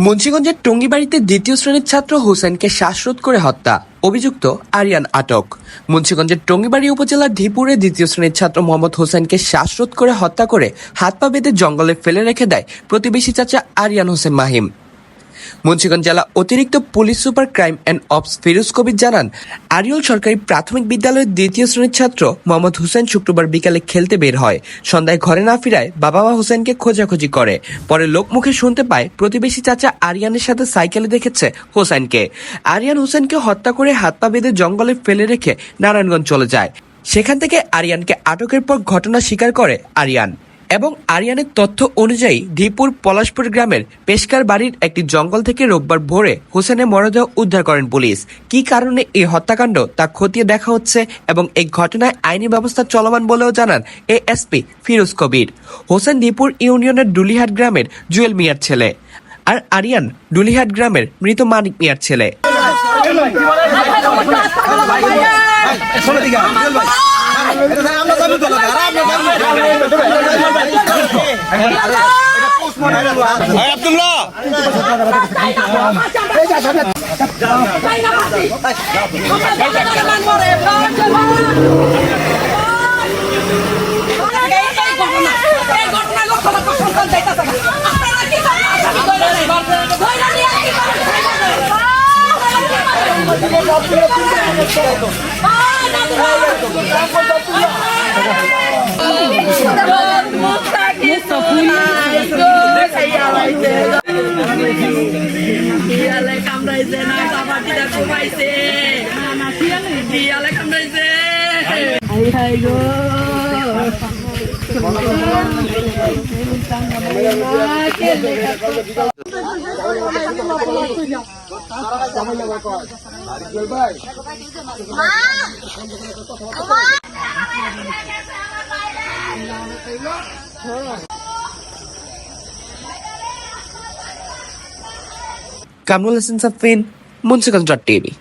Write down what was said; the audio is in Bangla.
মুন্সিগঞ্জের টঙ্গিবাড়িতে দ্বিতীয় শ্রেণির ছাত্র হোসেনকে শ্বাসরোধ করে হত্যা। অভিযুক্ত আরিয়ান আটক। মুন্সিগঞ্জের টঙ্গিবাড়ি উপজেলার ধীপুরে দ্বিতীয় শ্রেণির ছাত্র মোহাম্মদ হোসেনকে শ্বাসরোধ করে হত্যা করে হাত পা বেঁধে জঙ্গলে ফেলে রেখে দেয় প্রতিবেশী চাচা আরিয়ান হোসেন মাহিম। মুন্সিগঞ্জ জেলা অতিরিক্ত police super crime and ops Firoz Kabir জানান আরিয়ল সরকারি প্রাথমিক বিদ্যালয়ের দ্বিতীয় শ্রেণির ছাত্র মোহাম্মদ হোসেন শুক্রবার বিকালে খেলতে বের হয়। সন্ধ্যায় ঘরে না ফিরায় বাবা মা হোসেনকে খোঁজাখুঁজি করে। পরে লোকমুখে শুনতে পায় প্রতিবেশী চাচা আরিয়ানের সাথে সাইকেলে দেখেছে হোসেনকে। আরিয়ান হোসেনকে হত্যা করে হাত পা বেঁধে জঙ্গলে ফেলে রেখে নারায়ণগঞ্জ চলে যায়। সেখান থেকে আরিয়ানকে আটকের পর ঘটনা স্বীকার করে আরিয়ান। এবং আরিয়ানের তথ্য অনুযায়ী ধীপুর পলাশপুর গ্রামের পেশকার বাড়ির একটি জঙ্গল থেকে রোববার ভোরে হোসেনের মরদেহ উদ্ধার করেন পুলিশ। কি কারণে এই হত্যাকাণ্ড তা খতিয়ে দেখা হচ্ছে এবং এই ঘটনায় আইনি ব্যবস্থা চলমান বলেও জানান এএসপি ফিরোজ কবির। হোসেন ধীপুর ইউনিয়নের ডুলিহাট গ্রামের জুয়েল মিয়ার ছেলে আর আরিয়ান ডুলিহাট গ্রামের মৃত মানিক মিয়ার ছেলে। আব্দুল্লাহ Diale পিয়ালে কামড়াইছে না কাবাটিটা কমাইছে পিয়ালে কামড়াইছে হাই গো মা কামরুল হাসান সাফিন মুন্সিগঞ্জ ডট টিভি